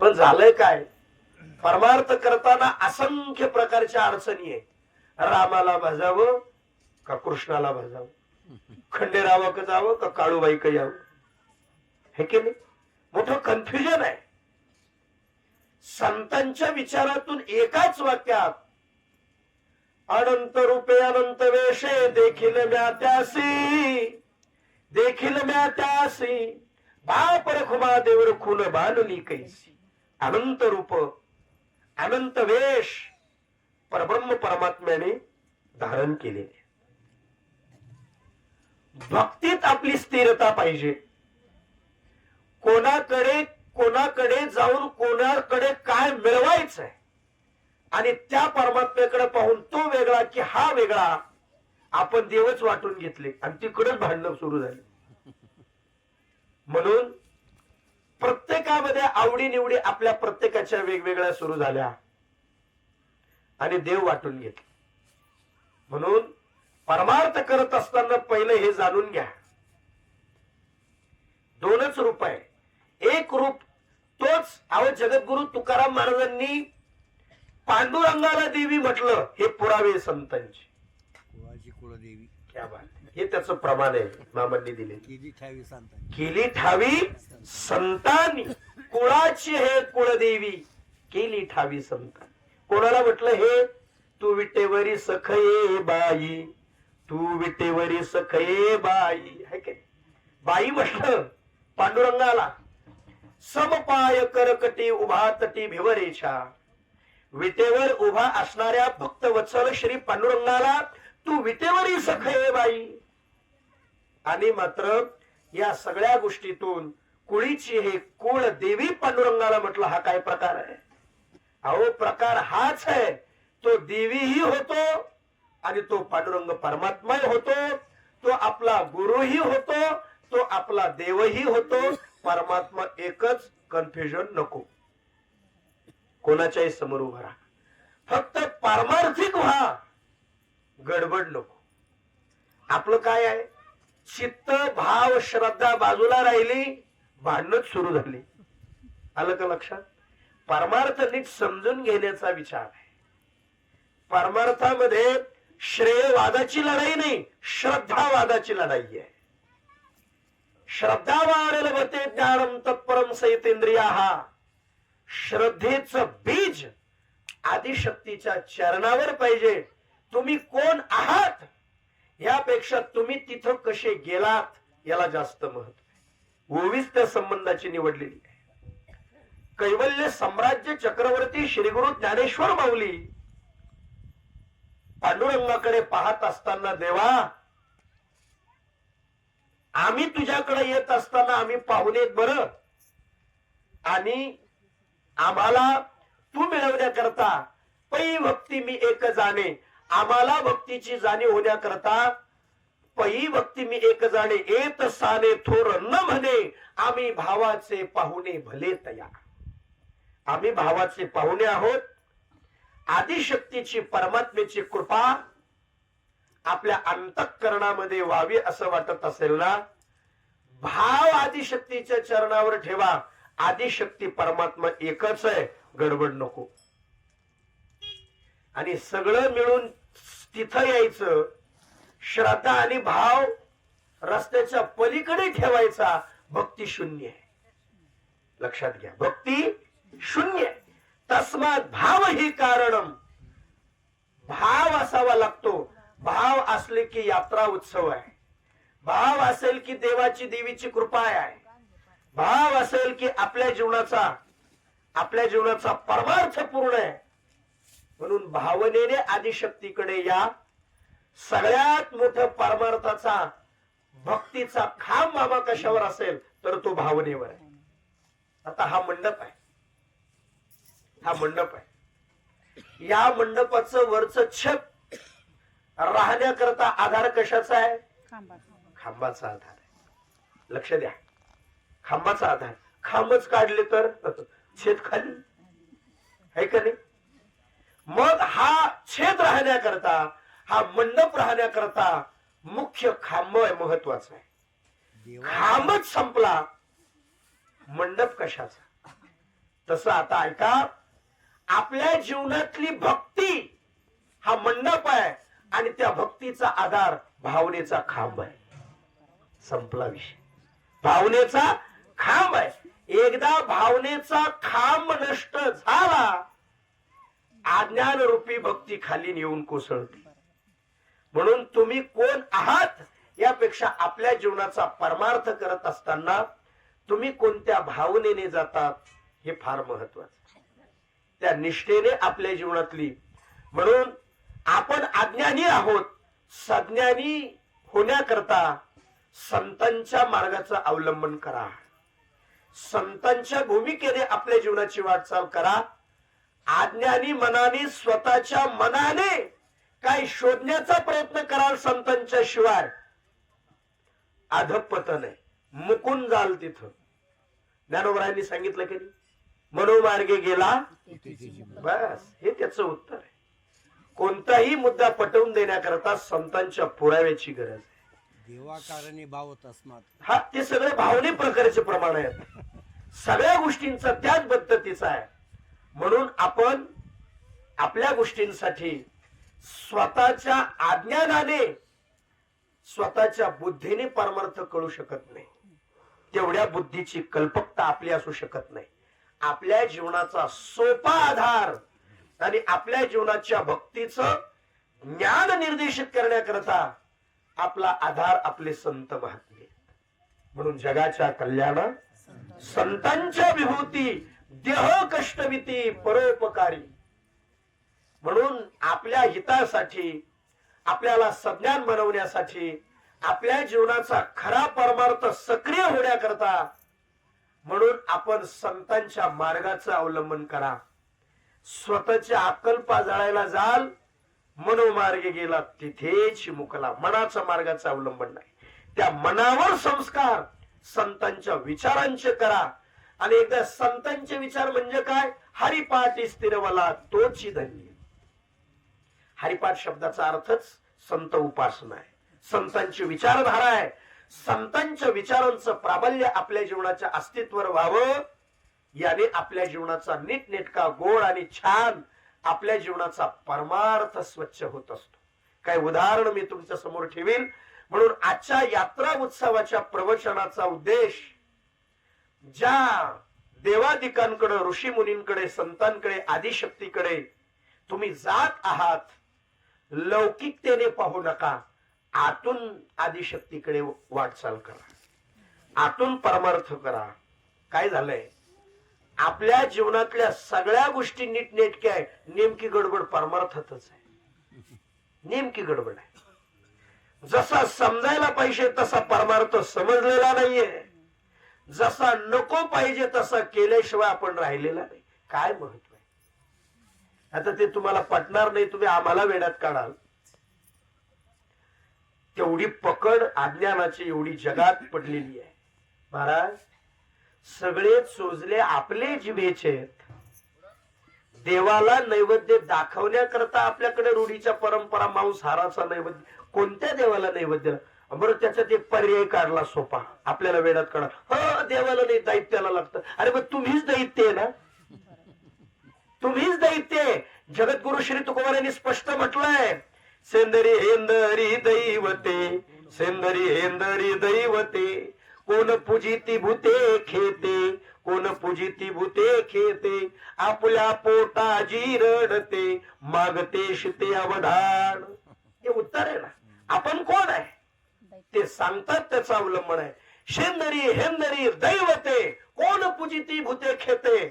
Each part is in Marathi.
पण झालंय काय? परमार्थ करताना असंख्य प्रकारच्या अडचणी आहे रामाला भजावं का कृष्णाला भजावं? खंडेरावा का जावं का काळूबाई का यावं? हे की नाही? मोठं कन्फ्युजन आहे. संतांच्या विचारातून एकाच वाक्यात अनंत रूपे अनंत वेशे देखील म्या त्यासी देखील म्या त्यासी बाप रखुमा देवर खून बांधली कैसी. अनंत रूप अनंत वेश परब्रह्म परमात्म्याने धारण केलेले. भक्तीत आपली स्थिरता पाहिजे. कोणाकडे कोणाकडे जाऊन कोणाकडे काय मिळवायचंय आणि त्या परमात्म्याकडे पाहून तो वेगळा की हा वेगळा आपण देवच वाटून घेतले आणि तिकडच भांडण सुरू झाले. म्हणून प्रत्येकामध्ये आवडी निवडी आपल्या प्रत्येकाच्या वेगवेगळ्या सुरू झाल्या. आणि देव वाटून घेतले. म्हणून परमार्थ करत असताना पहिलं हे जाणून घ्या. दोनच रूप आहे. एक रूप तोच अहो जगद्गुरु तुकाराम महाराजांनी पांडुरंगाला देवी म्हटलं हे पुरावे संतांचे. कुळदेवी. क्या बात. हे त्याचं प्रमाण आहे मामांनी दिले. केली ठावी सांगता केली ठावी संतांनी. कुळाची हे कुळदेवी केली ठावी संतांनी. कोणाला म्हटलं हे? तू विटेवरी सखये बाई. तू विटेवरी सखये बाई. है की? बाई म्हटलं पांडुरंगाला समपाय करकटी उभा तटी भिवरेच्या. विटेवर उभा असणाऱ्या भक्त वत्सल श्री पांडुरंगाला तू विटेवरी सखये बाई. आणि मात्र या सगळ्या गोष्टीतून कुळीची हे कुळ देवी पांडुरंगाला म्हटलं हा काय प्रकार आहे? अहो प्रकार हाच आहे. तो देवीही होतो आणि तो पांडुरंग परमात्माही होतो. तो आपला गुरुही होतो तो आपला देवही होतो. परमात्मा एकच कन्फ्युजन नको. कोणाच्याही समोर उभा राहा. फक्त पारमार्थिक व्हा. गडबड नको. आपलं काय आहे? चित्त भाव श्रद्धा बाजूला राहिली भांडणच सुरू झाली. आलं का लक्षात? परमार्थ नीट समजून घेण्याचा विचार आहे. परमार्थामध्ये श्रेयवादाची लढाई नाही श्रद्धावादाची लढाई आहे. श्रद्धावारेल भते ज्ञानम तत्परम सैतेंद्रिया. हा श्रद्धेचं बीज आदिशक्तीच्या चरणावर पाहिजे. तुम्ही कोण आहात? यापेक्षा तुम्ही तिथं कसे गेलात याला जास्त महत्त्व आहे. ओवीच त्या संबंधाची निवडलेली आहे. कैवल्य साम्राज्य चक्रवर्ती श्रीगुरु ज्ञानेश्वर माऊली पांडुरंगाकडे पाहत असताना देवा आम्ही तुझ्याकडे येत असताना आम्ही पाहुणे बर. आणि आम्हाला तू मिळवण्याकरता पै भक्ती मी एक जाणे. आम्हाला भक्तीची जाणीव होण्याकरता पै भक्ती मी एक जाणे येत साने थोर न म्हणे आम्ही भावाचे पाहुणे भले तया आम्ही भावाचे पाहुणे आहोत. आदिशक्तीची परमात्मेची कृपा आपल्या अंतःकरणामध्ये व्हावी असं वाटत असेल ना? भाव आदिशक्तीच्या चरणावर ठेवा. आदिशक्ती परमात्मा एकच आहे. गडबड नको. आणि सगळं मिळून तिथं यायचं. श्रद्धा आणि भाव रस्त्याच्या पलीकडे ठेवायचा भक्ती शून्य आहे. लक्षात घ्या भक्ती शून्य तस्मात भाव ही कारणम भाव असावा लागतो. भाव असले की यात्रा उत्सव आहे. भाव असेल की देवाची देवीची कृपा आहे. भाव असेल की आपल्या जीवनाचा आपल्या जीवनाचा परमार्थ पूर्ण आहे. म्हणून भावनेने आदिशक्तीकडे या सगळ्यात मोठ्या परमार्थाचा भक्तीचा खांब बाबा कशावर असेल तर तो भावनेवर आहे. आता हा मंडप आहे. हा मंडप आहे. या मंडपाचं वरच छत राहण्याकरता आधार कशाचा आहे? खांबाचा आधार आहे. लक्ष द्या. खांबाचा आधार. खांबच काढले तर छेद खाली. आहे का नाही? मग हा छेद राहण्याकरता हा मंडप राहण्याकरता मुख्य खांब आहे महत्त्वाचा आहे. खांबच संपला मंडप कशाचा? तसं आता ऐका आपल्या जीवनातली भक्ती हा मंडप आहे आणि त्या भक्तीचा आधार भावनेचा खांब आहे. संपला विषय. भावनेचा खांब आहे. एकदा भावनेचा खांब नष्ट झाला आज्ञान रूपी भक्ती खाली नेऊन कोसळते म्हणून तुम्ही कोण आहात यापेक्षा आपल्या जीवनाचा परमार्थ करत असताना तुम्ही कोणत्या भावनेने जातात हे फार महत्वाचं त्या निष्ठेने आपल्या जीवनातली म्हणून आपण अज्ञानी आहोत सज्ञानी होण्याकरता संतांच्या मार्गाचं अवलंबन करा. संतांच्या भूमिकेने आपल्या जीवनाची वाटचाल करा. अज्ञानी मनाने स्वतःच्या मनाने काय शोधण्याचा प्रयत्न कराल संतांच्या शिवाय अधपतन आहे मुकून जाल तिथं. ज्ञानोबरायांनी सांगितलं की मनोमार्गे गेला. बस. हे त्याचं उत्तर आहे. कोणताही मुद्दा पटवून देण्याकरता संतांच्या पुराव्याची गरज आहे. देवाकारणे भावत हा ते सगळे भावने प्रकारचे प्रमाण आहेत. सगळ्या गोष्टींचा त्याच पद्धतीचा आहे. म्हणून आपण आपल्या गोष्टींसाठी स्वतःच्या अज्ञानाने स्वतःच्या बुद्धीने परमार्थ कळू शकत नाही. तेवढ्या बुद्धीची कल्पकता आपली असू शकत नाही. आपल्या जीवनाचा सोपा आधार आणि आपल्या जीवनाच्या भक्तीचं ज्ञान निर्देशित करण्याकरता आपला आधार आपले संत महात्मे म्हणून जगाच्या कल्याण संतांच्या विभूती देह कष्टविती परोपकारी. म्हणून आपल्या हितासाठी आपल्याला सज्ञान बनवण्यासाठी आपल्या जीवनाचा खरा परमार्थ सक्रिय होण्याकरता म्हणून आपण संतांच्या मार्गाचं अवलंबन करा. स्वतःच्या अकल्पा जळायला जाल मनोमार्गे गेला तिथेच मुकला. मनाचा मार्गाचं अवलंबन नाही. त्या मनावर संस्कार संतांच्या विचारांचे करा. आणि एकदा संतांचे विचार म्हणजे काय? हरिपाठ स्थिरवला तोची धन्य. हरिपाठ शब्दाचा अर्थच संत उपासना आहे. संतांची विचारधारा आहे. संतांच्या विचारांचं प्राबल्य आपल्या जीवनाच्या अस्तित्वावर व्हावं. याने आपल्या जीवनाचा नीटनेटका गोड आणि छान आपल्या जीवनाचा परमार्थ स्वच्छ होत असतो. काही उदाहरण मी तुमच्यासमोर ठेवील म्हणून आजच्या यात्रा उत्सवाच्या प्रवचनाचा उद्देश ज्या देवादिकांकडे ऋषी मुनींकडे संतांकडे आदिशक्तीकडे तुम्ही जात आहात लौकिकतेने पाहू नका. आतून आदिशक्तीकडे वाटचाल करा. आतून परमार्थ करा. काय झालंय? आपल्या जीवनातल्या सगळ्या गोष्टी नीटनेटक्या आहे नेमकी गडबड परमार्थातच आहे. नेमकी गडबड आहे. जसा समजायला पाहिजे तसा परमार्थ समजलेला नाहीये. जसा नको पाहिजे तसा केल्याशिवाय आपण राहिलेला नाही. काय महत्त्व आहे? आता ते तुम्हाला पटणार नाही तुम्ही आम्हाला वेड्यात काढाल. तेवढी पकड अज्ञानाची एवढी जगात पडलेली आहे. महाराज सगळे चोजले आपले जिभेचे देवाला नैवेद्य दाखवण्याकरता आपल्याकडे रूढीच्या परंपरा मांस हाराचा नैवेद्य कोणत्या देवाला नैवेद्य? बरं त्याच्यात एक पर्याय काढला सोपा. आपल्याला वेळात काढा. ह देवाला नाही दैत्याला लागतं. अरे मग तुम्हीच दैत्य आहे ना? तुम्हीच दैत्य आहे. जगद्गुरु श्री तुकोबार यांनी स्पष्ट म्हटलंय सेंदरी हेंदरी दैवते सेंदरी हेंदरी दैवते कोण पूजिती भूते खेते कोण पूजिती भूते खेते आपल्या पोटाजी रडते मागते शिते अवधान हे उत्तर आहे ना? आपण कोण आहे? ते सांगतात त्याचं अवलंबन आहे. शेंदरी हेंदरी दैवते कोण पूजिती भूते खेते?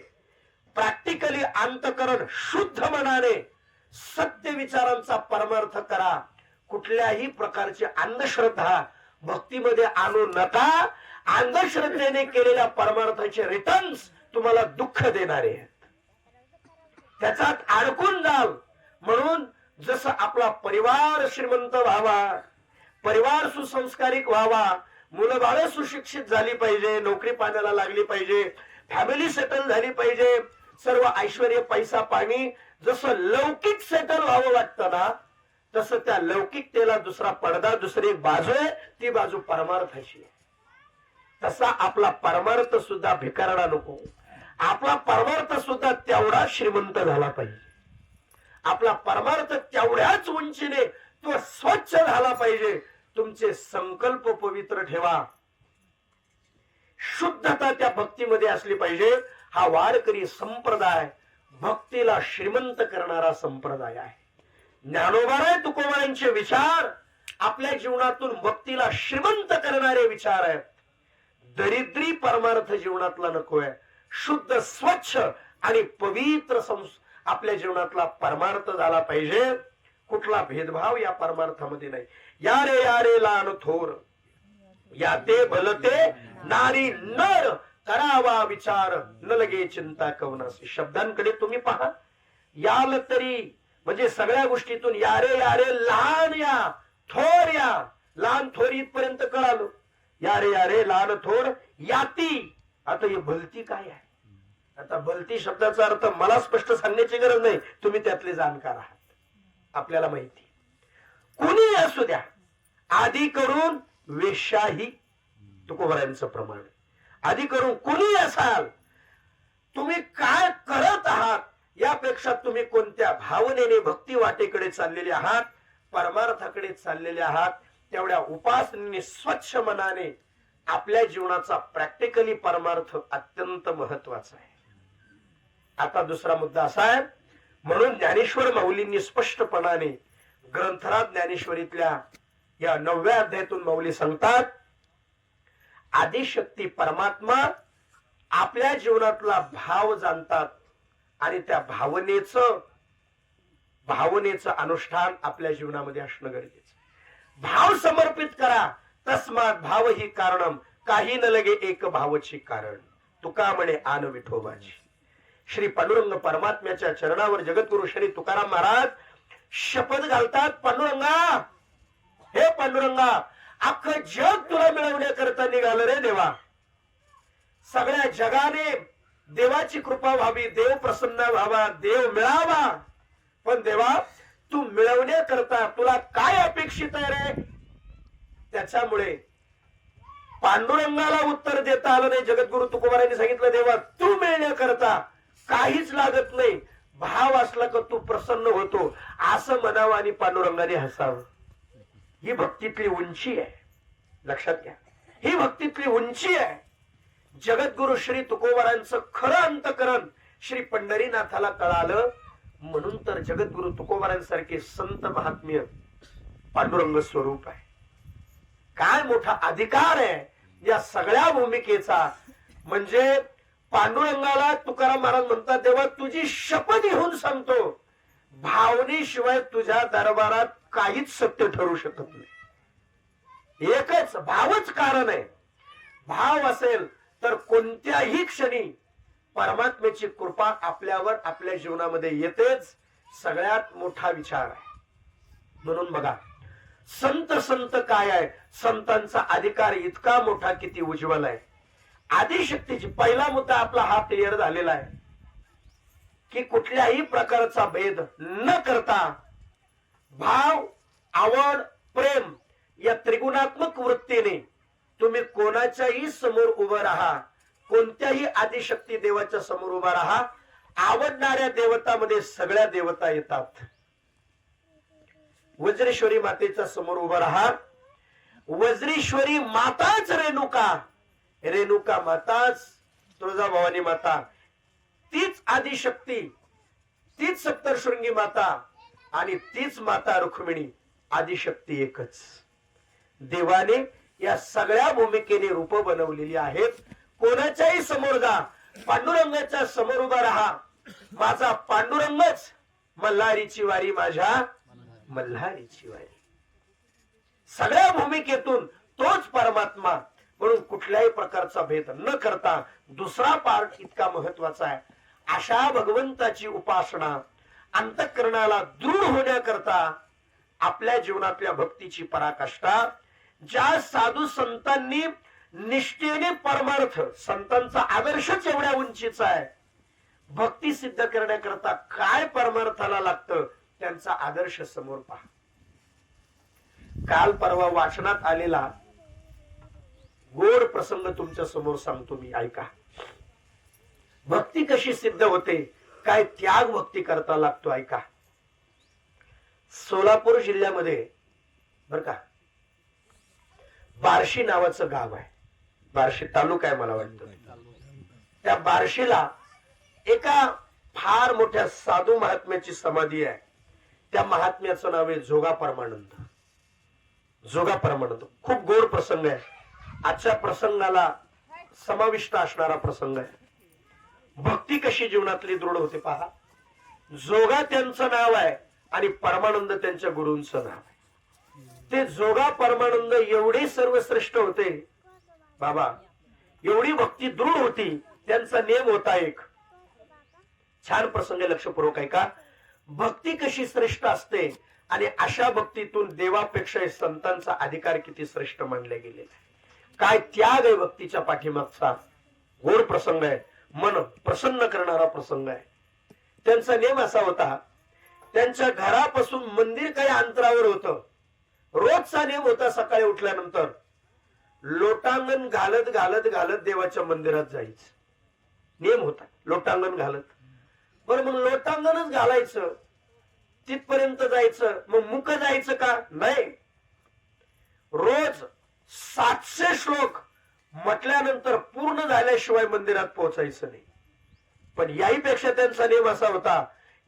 प्रॅक्टिकली अंतकरण शुद्ध मनाने सत्य विचारांचा परमार्थ करा. कुठल्याही प्रकारची अंधश्रद्धा भक्तीमध्ये आणू नका. अंधश्रद्धेने केलेल्या परमार्थाचे रिटर्न्स तुम्हाला दुःख देणारे आहेत. त्याच्यात अडकून जाल. म्हणून जसं आपला परिवार श्रीमंत व्हावा परिवार सुसंस्कारिक व्हावा मुलं बाळ सुशिक्षित झाली पाहिजे नोकरी पाण्याला लागली पाहिजे फॅमिली सेटल झाली पाहिजे सर्व ऐश्वर पैसा पाणी जसं लौकिक सेटल व्हावं वाटतं ना तसं त्या लौकिकतेला दुसरा पडदा दुसरी बाजू आहे ती बाजू परमार्थाची तसा आपला परमार्थ सुद्धा भिकारला नको. आपला परमार्थ सुद्धा तेवढा श्रीमंत झाला पाहिजे. आपला परमार्थ तेवढ्याच उंचीने तो स्वच्छ झाला पाहिजे. तुमचे संकल्प पवित्र ठेवा. शुद्धता त्या भक्तीमध्ये असली पाहिजे. हा वारकरी संप्रदाय भक्तीला श्रीमंत करणारा संप्रदाय आहे. ज्ञानोबाराय तुकोबारांचे विचार आपल्या जीवनातून भक्तीला श्रीमंत करणारे विचार आहेत. दरिद्री परमार्थ जीवनातला नकोय शुद्ध स्वच्छ आणि पवित्र संस आपल्या जीवनातला परमार्थ झाला पाहिजे. कुठला भेदभाव या परमार्थामध्ये नाही. या रे या रे लहान थोर. या ते भलते नारी नर. करावा विचार न लगे चिंता कवनासी. शब्दांकडे तुम्ही पहा. याल तरी म्हणजे सगळ्या गोष्टीतून यारे यारे लहान या थोर या. लहान थोर इथपर्यंत कळालो. यारे यारे लहान थोर याती. आता ही भलती काय आहे? आता भलती शब्दाचा अर्थ मला स्पष्ट सांगण्याची गरज नाही. तुम्ही त्यातले जाणकार आहात. आपल्याला माहिती. कुणी असू द्या. आधी करून वेशाही तुकोबरायांचं प्रमाण आधी करून कुणी असाल तुम्ही काय करत आहात यापेक्षा तुम्ही कोणत्या भावनेने भक्ती वाटेकडे चाललेले आहात परमार्थाकडे चाललेले आहात तेवढ्या उपासनेने स्वच्छ मनाने आपल्या जीवनाचा प्रॅक्टिकली परमार्थ अत्यंत महत्त्वाचा आहे. आता दुसरा मुद्दा असा आहे म्हणून ज्ञानेश्वर माऊलींनी स्पष्टपणाने ग्रंथराज ज्ञानेश्वरीतल्या या नवव्या अध्यायातून माऊली सांगतात आदिशक्ती परमात्मा आपल्या जीवनातला भाव जाणतात आणि त्या भावनेचं भावनेचं अनुष्ठान आपल्या जीवनामध्ये असणं गरजेचं. भाव समर्पित करा तस्मात भाव ही कारणम काही न लगे एक भावची कारण. तुका म्हणे आन विठोबाची श्री पांडुरंग परमात्म्याच्या चरणावर जगद्गुरु श्री तुकाराम महाराज शपथ घालतात पांडुरंगा हे पांडुरंगा अख्खं जग तुला मिळवण्याकरता निघालं रे देवा. सगळ्या जगाने देवाची कृपा व्हावी देव प्रसन्न व्हावा देव मिळावा. पण देवा तू मिळवण्याकरता तुला काय अपेक्षित आहे रे? त्याच्यामुळे पांडुरंगाला उत्तर देता आलं नाही. जगद्गुरु तुकोबारांनी सांगितलं देवा तू मिळण्याकरता काहीच लागत नाही. भाव असला का तू प्रसन्न होतो. असं म्हणावं आणि पांडुरंगाने हसावं. ही भक्तीतली उंची आहे. लक्षात घ्या. ही भक्तीतली उंची आहे. जगद्गुरु श्री तुकोबारांचं खरं अंतकरण श्री पंढरीनाथाला कळालं. म्हणून तर जगद्गुरु तुकोबारांसारखे संत महात्म्य पांडुरंग स्वरूप आहे. काय मोठा अधिकार आहे या सगळ्या भूमिकेचा. म्हणजे पांडुरंगाला तुकाराम महाराज म्हणतात तेव्हा तुझी शपथ घेऊन सांगतो. भावनेशिवाय तुझ्या दरबारात काहीच सत्य ठरू शकत नाही. एकच भावच कारण आहे. भाव असेल तर कोणत्याही क्षणी परमात्म्याची कृपा आपल्यावर आपल्या जीवनामध्ये येतेच. सगळ्यात मोठा विचार आहे. म्हणून बघा संत संत काय आहे? संतांचा अधिकार इतका मोठा किती उज्ज्वल आहे. आदिशक्तीची पहिला मुद्दा आपला हा क्लिअर झालेला आहे. की कुठल्याही प्रकारचा भेद न करता भाव आवड प्रेम या त्रिगुणात्मक वृत्तीने तुम्ही कोणाच्याही समोर उभं राहा कोणत्याही आदिशक्ती देवाच्या समोर उभा राहा आवडणाऱ्या देवतामध्ये सगळ्या देवता येतात. वज्रेश्वरी मातेच्या समोर उभं राहा. वज्रेश्वरी माताच रेणुका रेणुका माताच तुळजाभवानी माता. तीच आदिशक्ती तीच सप्तशृंगी माता आणि तीच माता रुक्मिणी आदिशक्ती एकच. देवाने या सगळ्या भूमिकेने रूप बनवलेली आहेत. कोणाच्याही समोर जा पांडुरंगाच्या समोर उभा राहा. माझा पांडुरंगच मल्हारीची वारी माझ्या मल्हारीची वारी. सगळ्या भूमिकेतून तोच परमात्मा म्हणून कुठल्याही प्रकारचा भेद न करता दुसरा पार्ट इतका महत्त्वाचा आहे. अशा भगवंताची उपासना अंतकरणाला दृढ होण्याकरता आपल्या जीवनातल्या भक्तीची पराकाष्ठा ज्या साधू संतांनी निष्ठेने परमार्थ संतांचा आदर्शच एवढ्या उंचीचा आहे. भक्ती सिद्ध करण्याकरता काय परमार्थाला लागतं त्यांचा आदर्श समोर पहा. काल परवा वाचनात आलेला गोड प्रसंग तुमच्यासमोर सांगतो मी ऐका. भक्ती कशी सिद्ध होते काय त्याग भक्ती करता लागतो ऐका. सोलापूर जिल्ह्यामध्ये बर का बार्शी नावाचं गाव आहे. बार्शी तालुका आहे मला वाटतं. त्या बार्शीला एका फार मोठ्या साधू महात्म्याची समाधी आहे. त्या महात्म्याचं नाव आहे जोगा परमानंद जोगा परमानंद खूप गोड प्रसंग आहे. आजच्या प्रसंगाला समाविष्ट असणारा प्रसंग आहे. भक्ती कशी जीवनातली दृढ होते पहा. जोगा त्यांचं नाव आहे आणि परमानंद त्यांच्या गुरूंचं नाव आहे. ते जोगा परमानंद एवढे सर्वश्रेष्ठ होते. बाबा एवढी भक्ती दृढ होती त्यांचा नियम होता एक. छान प्रसंग लक्षपूर्वक आहे का भक्ती कशी श्रेष्ठ असते आणि अशा भक्तीतून देवापेक्षा संतांचा अधिकार किती श्रेष्ठ मानले गेलेला आहे. काय त्याग आहे भक्तीच्या पाठीमागचा? गोड प्रसंग आहे. मन प्रसन्न करणारा प्रसंग आहे. त्यांचा नेम असा होता त्यांच्या घरापासून मंदिर काही अंतरावर होतं. रोजचा नियम होता सकाळी उठल्यानंतर लोटांगण घालत घालत घालत देवाच्या मंदिरात जायचं. नियम होता लोटांगण घालत. बरं मग लोटांगणच घालायचं. तिथपर्यंत जायचं. मग मुक जायचं का? नाही. रोज सातशे श्लोक म्हटल्यानंतर पूर्ण झाल्याशिवाय मंदिरात पोहोचायचं नाही. पण याहीपेक्षा त्यांचा नियम असा होता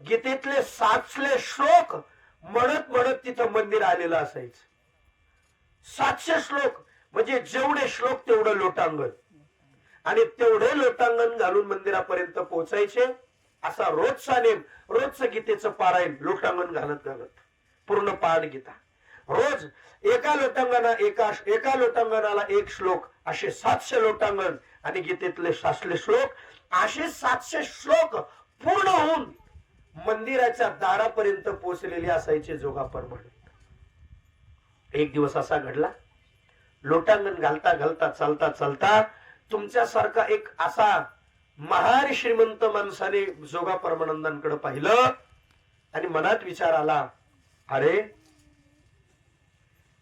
गीतेतले सातशे श्लोक म्हणत म्हणत तिथं मंदिर आलेलं असायचं. सातशे श्लोक म्हणजे जेवढे श्लोक तेवढं लोटांगण. आणि तेवढे लोटांगण घालून मंदिरापर्यंत पोहोचायचे असा रोजचा नेम रोजचं गीतेचं पारायण लोटांगण घालत घालत. पूर्ण पाठ गीता. रोज एका लोटांगणा एका एका लोटांगणाला एक श्लोक असे सातशे लोटांगण आणि गीतेतले सातशे श्लोक असे सातशे श्लोक पूर्ण होऊन मंदिराच्या दारापर्यंत पोहोचलेले असायचे जोगाप्रमाणे एक दिवस असा घडला लोटांगण घालता घालता चालता चालता तुमच्यासारखा एक असा महार श्रीमंत माणसाने जोगा परमानंदांकडे पाहिलं आणि मनात विचार आला अरे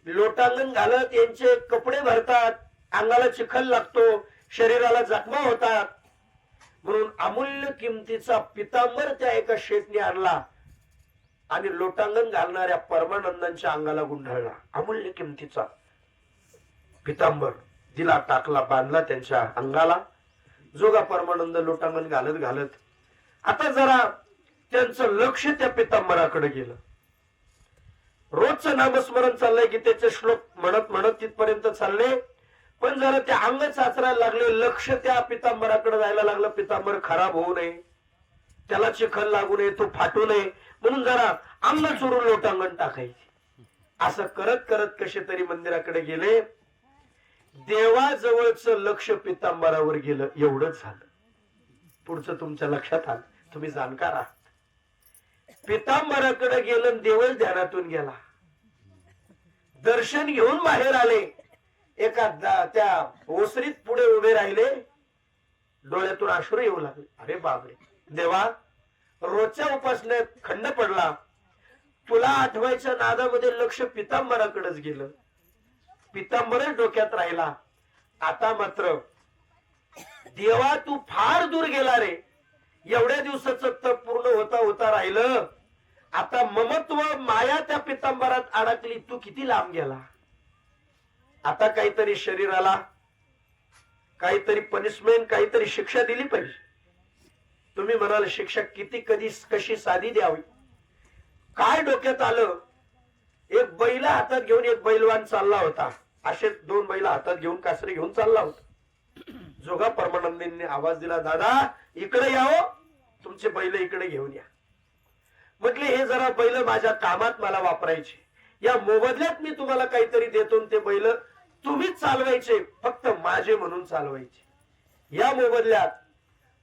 लोटांगण घालत यांचे कपडे भरतात अंगाला चिखल लागतो शरीराला जखमा होतात. म्हणून अमूल्य किमतीचा पितांबर त्या एका शेतने आणला आणि लोटांगण घालणाऱ्या परमानंदांच्या अंगाला गुंढळला अमूल्य किमतीचा पितांबर दिला टाकला बांधला त्यांच्या अंगाला. जोगा परमानंद लोटांगण घालत घालत आता जरा त्यांचं लक्ष त्या पितांबराकडे गेलं. रोजचं नामस्मरण चाललंय की त्याचे श्लोक म्हणत म्हणत तिथपर्यंत चालले. पण जरा ते अंग चाचरायला लागले लक्ष त्या पितांबराकडे जायला लागलं. पितांबर खराब होऊ नये. त्याला चिखल लागू नये तो फाटू नये. म्हणून जरा अंग चोरून लोटांगण टाकायचे. असं करत करत कसे तरी मंदिराकडे गेले. देवाजवळच लक्ष पितांबरावर गेलं. एवढंच झालं. पुढचं तुमच्या लक्षात आलं. तुम्ही जाणकार आहात. पितांबराकडे गेलं देवच ध्यानातून गेला. दर्शन घेऊन बाहेर आले. एका त्या ओसरीत पुढे उभे राहिले. डोळ्यातून अश्रू येऊ लागले. अरे बापरे. देवा रोजच्या उपासनेत खंड पडला. तुला आठवायच्या नादामध्ये लक्ष पितांबराकडेच गेलं. पितांबरच डोक्यात राहिला. आता मात्र देवा तू फार दूर गेला रे. एवढ्या दिवसाचं तप पूर्ण होता होता राहिलं. आता ममत्व माया त्या पितांबरात अडकली तू किती लांब गेला? आता काहीतरी शरीराला काहीतरी पनिशमेंट काहीतरी शिक्षा दिली पाहिजे. तुम्ही म्हणाल शिक्षा किती कधी कशी साधी द्यावी? काय डोक्यात आलं? एक बैला हातात घेऊन एक बैलवान चालला होता. असे दोन बैला हातात घेऊन कासरे घेऊन चालला होता. जोगा परमानंदींनी आवाज दिला दादा इकडे यावं हो. तुमचे बैल इकडे घेऊन या. म्हटले हे जरा बैल माझ्या कामात मला वापरायचे. या मोबदल्यात मी तुम्हाला काहीतरी देतो ते बैल तुम्हीच चालवायचे फक्त माझे म्हणून चालवायचे. या मोबदल्यात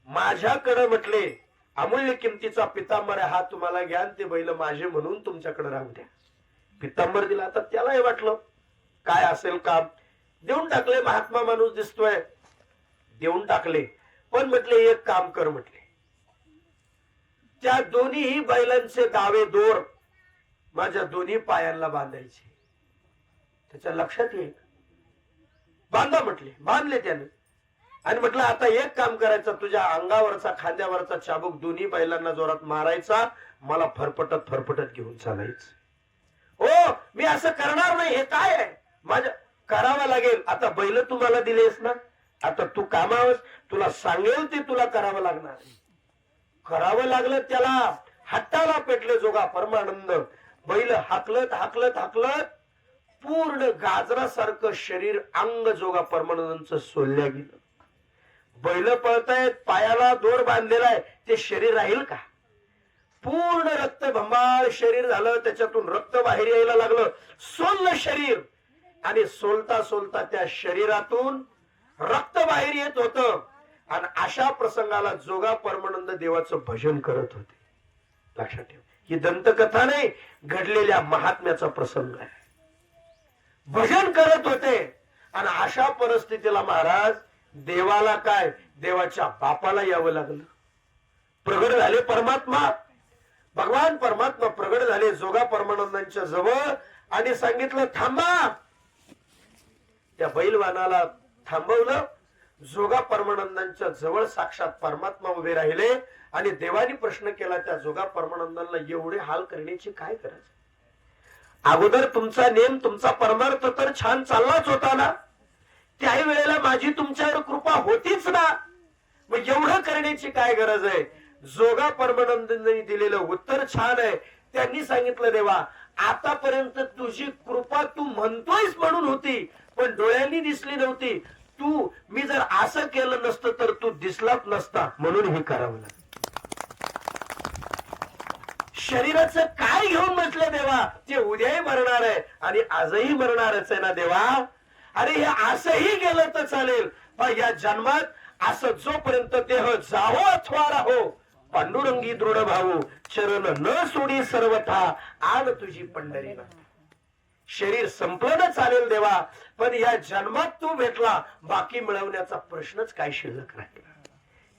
माझ्याकडे म्हटले अमूल्य किमतीचा पितांबर हा तुम्हाला घ्या ते बैल माझे म्हणून तुमच्याकडे राहू द्या. पितांबर दिला तर त्याला हे वाटलं काय असेल काम? देऊन टाकले महात्मा माणूस दिसतोय. देऊन टाकले. पण म्हटले एक काम कर म्हटले. त्या दोन्हीही बैलांचे दावे दोर माझ्या दोन्ही पायांना बांधायचे. त्याच्या लक्षात येईल. बांधा म्हटले बांधले त्याने. आणि म्हटलं आता एक काम करायचं तुझ्या अंगावरचा खांद्यावरचा चाबूक दोन्ही बैलांना जोरात मारायचा मला फरफटत फरफटत घेऊन चालायचं. हो मी असं करणार नाही हे काय आहे? माझ्या करावं लागेल. आता बैल तुम्हाला दिलेस ना? आता तू कामावस तुला सांगेल ते तुला करावं लागणार. करावं लागलं त्याला हाताला पेटले जोगा परमानंद. बैल हाकलत हाकलत हाकलत पूर्ण गाजरासारखं शरीर अंग जोगा परमानंदांचं सोलल्या गेलं. बैल पळतायत पायाला दोर बांधलेला आहे ते शरीर राहील का? पूर्ण रक्त भंबाळ शरीर झालं त्याच्यातून रक्त बाहेर यायला लागलं. सोललं शरीर. आणि सोलता सोलता त्या शरीरातून रक्त बाहेर येत होतं. आणि अशा प्रसंगाला जोगा परमानंद देवाचं भजन करत होते. लक्षात ठेव. ही दंतकथा नाही घडलेल्या महात्म्याचा प्रसंग आहे. भजन करत होते. आणि अशा परिस्थितीला महाराज देवाला काय? देवाच्या बापाला यावं लागलं. प्रगट झाले परमात्मा. भगवान परमात्मा प्रगट झाले जोगा परमानंदांच्या जवळ. आणि सांगितलं थांबा. त्या बैलवानाला थांबवलं. जोगा परमानंदांच्या जवळ साक्षात परमात्मा उभे राहिले आणि देवानी प्रश्न केला त्या जोगा परमानंदांना एवढे हाल करण्याची काय गरज अगोदर तुमचा नेम तुमचा परमार्थ तर छान चाललाच होता ना? त्याही वेळेला माझी तुमच्यावर कृपा होतीच ना? मग एवढं करण्याची काय गरज आहे? जोगा परमानंदांनी दिलेलं उत्तर छान आहे. त्यांनी सांगितलं देवा आतापर्यंत तुझी कृपा तू म्हणतोयस म्हणून होती पण डोळ्यांनी दिसली नव्हती. तू मी जर असं केलं नसतं तर तू दिसलाच नसता. म्हणून हे करावं लागलं शरीराचं काय घेऊन म्हटलं देवा? ते उद्याही मरणार आहे आणि आजही मरणारच आहे ना देवा. अरे हे असंही गेलं तर चालेल. पण या जन्मात असं जोपर्यंत देह जावो अथवा राहो पांडुरंगी दृढ भाऊ चरण न सोडी सर्वथा आण तुझी पंढरी शरीर संपलं ना चालेल देवा पण या जन्मात तू भेटला बाकी मिळवण्याचा प्रश्नच काय शिल्लक राहिला?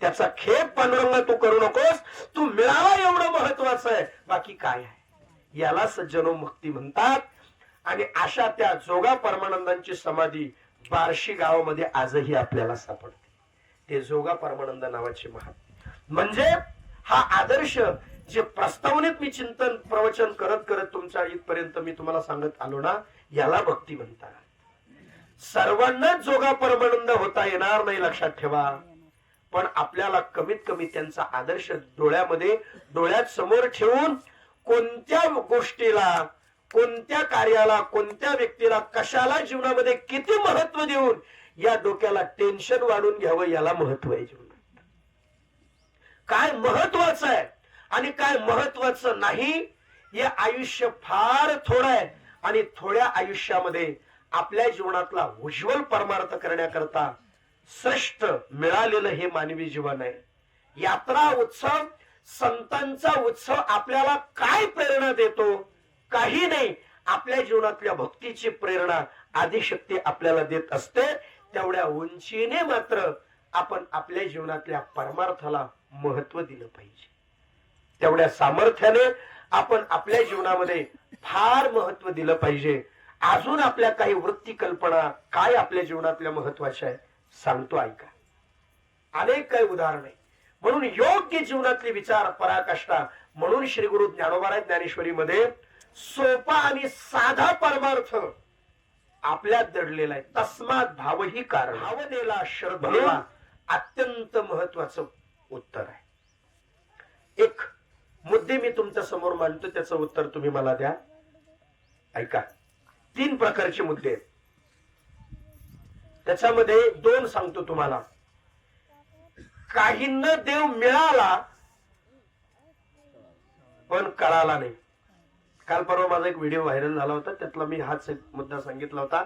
त्याचा खेप पांडुरंग तू करू नकोस तू मिळावा एवढं महत्वाचं आहे बाकी काय आहे? याला सज्जनो मुक्ती म्हणतात आणि अशा त्या जोगा परमानंदांची समाधी बार्शी गावामध्ये आजही आपल्याला सापडते. ते जोगा परमानंद नावाचे महात्मा. म्हणजे हा आदर्श जे प्रस्तावनेत मी चिंतन प्रवचन करत करत तुमच्या इथपर्यंत मी तुम्हाला सांगत आलो ना याला भक्ती म्हणतात. सर्वांनाच जोगा परमानंद होता येणार नाही लक्षात ठेवा. पण आपल्याला कमीत कमी त्यांचा आदर्श डोळ्यामध्ये डोळ्यात समोर ठेवून कोणत्या गोष्टीला कोणत्या कार्याला कोणत्या व्यक्तीला कशाला जीवनामध्ये किती महत्त्व देऊन या डोक्याला टेन्शन वाढून घ्यावं याला महत्त्व आहे जीवनात. काय महत्वाचं आहे? आणि काय महत्वाचं नाही हे आयुष्य फार थोडं आहे. आणि थोड्या आयुष्यामध्ये आपल्या जीवनातला उज्ज्वल परमार्थ करण्याकरता श्रेष्ठ मिळालेलं हे मानवी जीवन आहे. यात्रा उत्सव संतांचा उत्सव आपल्याला काय प्रेरणा देतो? काही नाही. आपल्या जीवनातल्या भक्तीची प्रेरणा आदिशक्ती आपल्याला देत असते. तेवढ्या उंचीने मात्र आपण आपल्या जीवनातल्या परमार्थाला महत्त्व दिलं पाहिजे. तेवढ्या सामर्थ्याने आपण आपल्या जीवनामध्ये फार महत्त्व दिलं पाहिजे. अजून आपल्या काही वृत्ती कल्पना काय आपल्या जीवनातल्या महत्त्वाच्या आहे सांगतो ऐका. अनेक काही उदाहरण. आहे म्हणून योग्य जीवनातली विचार पराकाष्ठा म्हणून श्री गुरु ज्ञानोबाराय ज्ञानेश्वरीमध्ये सोपा आणि साधा परमार्थ आपल्यात दडलेला आहे. तस्मात भावही कारण. भावनेला श्रद्धेला अत्यंत महत्वाचं उत्तर आहे. एक मुद्दे मी तुमच्यासमोर मांडतो त्याचं उत्तर तुम्ही मला द्या. ऐका तीन प्रकारचे मुद्दे आहेत. त्याच्यामध्ये दोन सांगतो तुम्हाला. काहींना देव मिळाला पण कळाला नाही. काल परवा माझा एक व्हिडिओ व्हायरल झाला होता त्यातला मी हाच एक मुद्दा सांगितला होता.